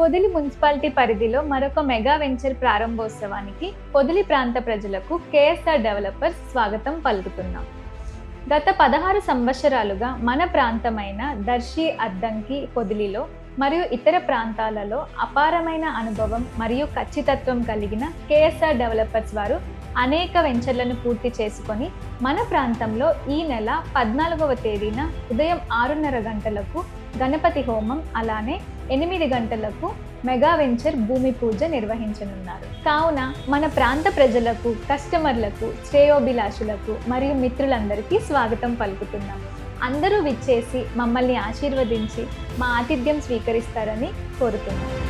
Podili municipality పరిధిలో మరొక mega venture ప్రారంభోత్సవానికి పొదిలి ప్రాంత ప్రజలకు కేఎస్ఆర్ డెవలపర్స్ స్వాగతం పలుకుతున్నాం. గత పదహారు సంవత్సరాలుగా మన ప్రాంతమైన దర్శి అద్దంకి పొదిలిలో మరియు ఇతర ప్రాంతాలలో అపారమైన అనుభవం మరియు ఖచ్చితత్వం కలిగిన కేఎస్ఆర్ డెవలపర్స్ వారు అనేక వెంచర్లను పూర్తి చేసుకొని మన ప్రాంతంలో ఈ నెల పద్నాలుగవ తేదీన ఉదయం ఆరున్నర గంటలకు గణపతి హోమం అలానే ఎనిమిది గంటలకు మెగా వెంచర్ భూమి పూజ నిర్వహించనున్నారు. కావున మన ప్రాంత ప్రజలకు కస్టమర్లకు శ్రేయోభిలాషులకు మరియు మిత్రులందరికీ స్వాగతం పలుకుతున్నాం. అందరూ విచ్చేసి మమ్మల్ని ఆశీర్వదించి మా ఆతిథ్యం స్వీకరిస్తారని కోరుతున్నాము